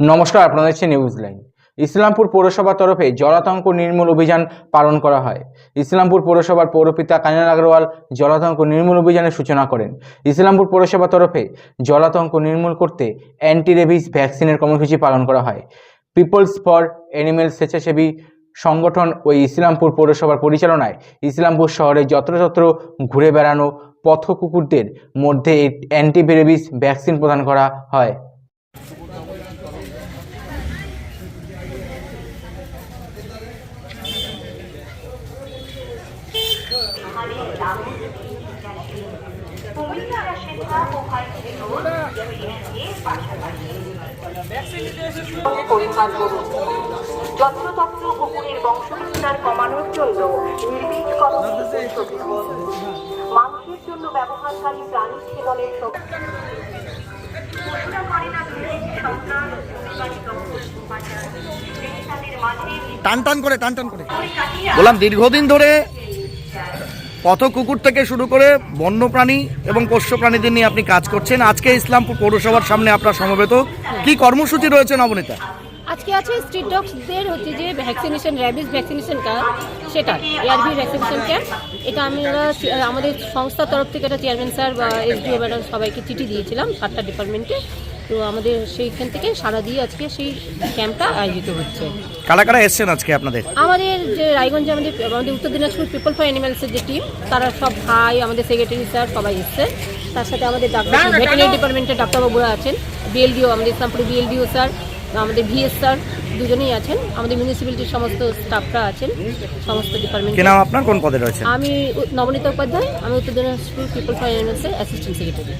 নমস্কার আপনাদের হচ্ছে নিউজ লাইন ইসলামপুর পৌরসভার তরফে জলাতঙ্ক নির্মূল অভিযান পালন করা হয়। ইসলামপুর পৌরসভার পৌরপিতা কাঞ্জন আগরওয়াল জলাতঙ্ক নির্মূল অভিযানের সূচনা করেন। ইসলামপুর পৌরসভার তরফে জলাতঙ্ক নির্মূল করতে অ্যান্টি রেবিস ভ্যাকসিনের কর্মসূচি পালন করা হয়। পিপলস ফর অ্যানিমেল স্বেচ্ছাসেবী সংগঠন ও ইসলামপুর পৌরসভার পরিচালনায় ইসলামপুর শহরে যত্রতত্র ঘুরে বেড়ানো পথ কুকুরদের মধ্যে অ্যান্টি রেবিস ভ্যাকসিন প্রদান করা হয়। বংশবিস্তার কমানোর জন্য মানুষের জন্য ব্যবহারকারী প্রাণী করে টান টান করে, টান টান করে। বললাম দীর্ঘদিন ধরে পথ কুকুর থেকে শুরু করে বন্যপ্রাণী এবং পোষ্য প্রাণীদের নিয়ে আপনি কাজ করছেন। আজকে ইসলামপুর পৌরসভার সামনে আপনার সমবেত। কি কর্মসূচি রয়েছে নবনীতা? আজকে আছে স্ট্রিট ডগসদের হচ্ছে যে ভ্যাকসিনেশন র্যাবিস ভ্যাকসিনেশন ক্যাম্প সেটা এআরভি ভ্যাকসিনেশন ক্যাম্প এটা আমরা, আমাদের সংস্থার তরফ থেকে এটা চেয়ারম্যান স্যার বা এসডিও ম্যাডাম সবাইকে চিঠি দিয়েছিলাম সাতটা ডিপার্টমেন্টে তো আমাদের সেইখান থেকে সারা দিয়ে আজকে সেই ক্যাম্পটা আয়োজিত হচ্ছে। কারা কারা এসছেন আজকে আপনাদের? আমাদের যে রায়গঞ্জে আমাদের আমাদের উত্তর দিনাজপুর পিপল ফর অ্যানিমালসের যে টিম তারা সব ভাই আমাদের সেক্রেটারি স্যার সবাই এসছে। তার সাথে আমাদের ডাক্তার ভেটেরিনারি ডিপার্টমেন্টের ডাক্তারবাবুরা আছেন। বিএলডিও আমাদের ইসলামপুরে বিএলডিও স্যার আমাদের ভিএস স্যার দুজনেই আছেন। আমাদের মিউনিসিপ্যালিটির সমস্ত স্টাফরা আছেন। সমস্ত ডিপার্টমেন্ট কে নাম আপনার? কোন পদে রয়েছে আমি নবনীতা উপাধ্যায় আমি উত্তর দিনাজপুর পিপল ফর অ্যানিমালসের অ্যাসিস্ট্যান্ট সেক্রেটারি